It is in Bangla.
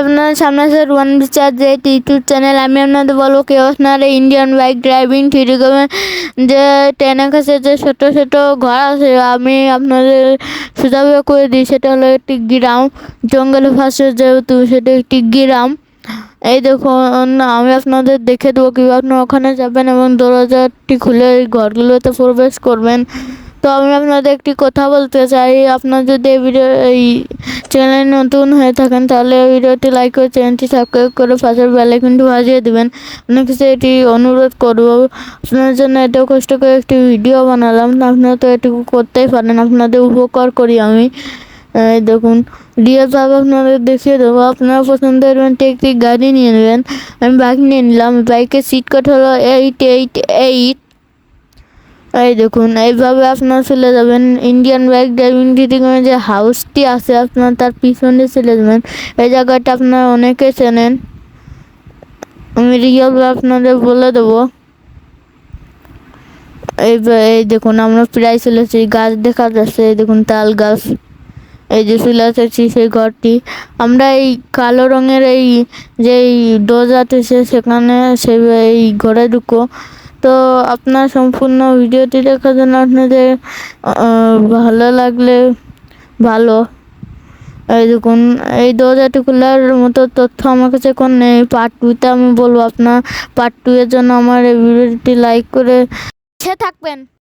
আপনার সামনে আছে ওয়ান বিচার যে ইউটিউব চ্যানেল আমি আপনাদের বলব কেউ আপনারা ইন্ডিয়ান বাইক ড্রাইভিং ঠিক যে ট্রেনের কাছে যে ছোটো ছোটো ঘর আছে, আমি আপনাদের সুযোগে করে দিই, সেটা হলো একটি গ্রাম জঙ্গলের পাশে যেহেতু, সেটা একটি গ্রাম। এই দেখুন, আমি আপনাদের দেখে দেবো কীভাবে আপনারা ওখানে যাবেন এবং দরজাটি খুলে ঘরগুলোতে প্রবেশ করবেন। তো আমি আপনাদের একটি কথা বলতে চাই। আপনার যদি এই ভিডিও, এই চ্যানেলে নতুন হয়ে থাকেন, তাহলে ভিডিওটি লাইক করে চ্যানেলটি সাবস্ক্রাইব করে পাশের বেলাইকনটি বাজিয়ে দেবেন। আপনার কাছে এটি অনুরোধ করব। আপনার জন্য এত কষ্ট করে একটি ভিডিও বানালাম। আপনারা তো এটুকু করতেই পারেন। আপনাদের উপকার করি আমি। দেখুন ডিএল সাহেব আপনাদের দেখিয়ে দেবো। আপনারা পছন্দ করবেন একটি গাড়ি নিয়ে নেবেন। আমি বাইক নিয়ে নিলাম। বাইকের সিট কাট হলো এইট এইট এইট এই দেখুন, এইভাবে আপনারা চলে যাবেন। ইন্ডিয়ান বাইক ড্রাইভিং টিটিগমে যে হাউসটি আছে, আপনার তার পিছনে চলে যাবেন। এই জায়গাটা আপনারা অনেকে চেনেন। আমি রিয়েলভাবে আপনাদের বলে দেবো। এই এই দেখুন, আমরা প্রায় চলেছি গাছ দেখা যাচ্ছে, এই দেখুন, তাল গাছ। এই যে চলে এসেছি সেই ঘরটি। আমরা এই কালো রঙের এই যে দরজাতে সেখানে সে এই ঘরে ঢুকো তো আপনার সম্পূর্ণ ভিডিওটি দেখার জন্য আপনাদের ভালো লাগলে ভালো। এই দেখুন, এই দরজাটি খোলার মতো তথ্য আমার কাছে এখন নেই। পার্ট টুতে আমি বলব আপনার পার্ট টু এর জন্য আমার এই ভিডিওটি লাইক করে থাকবেন।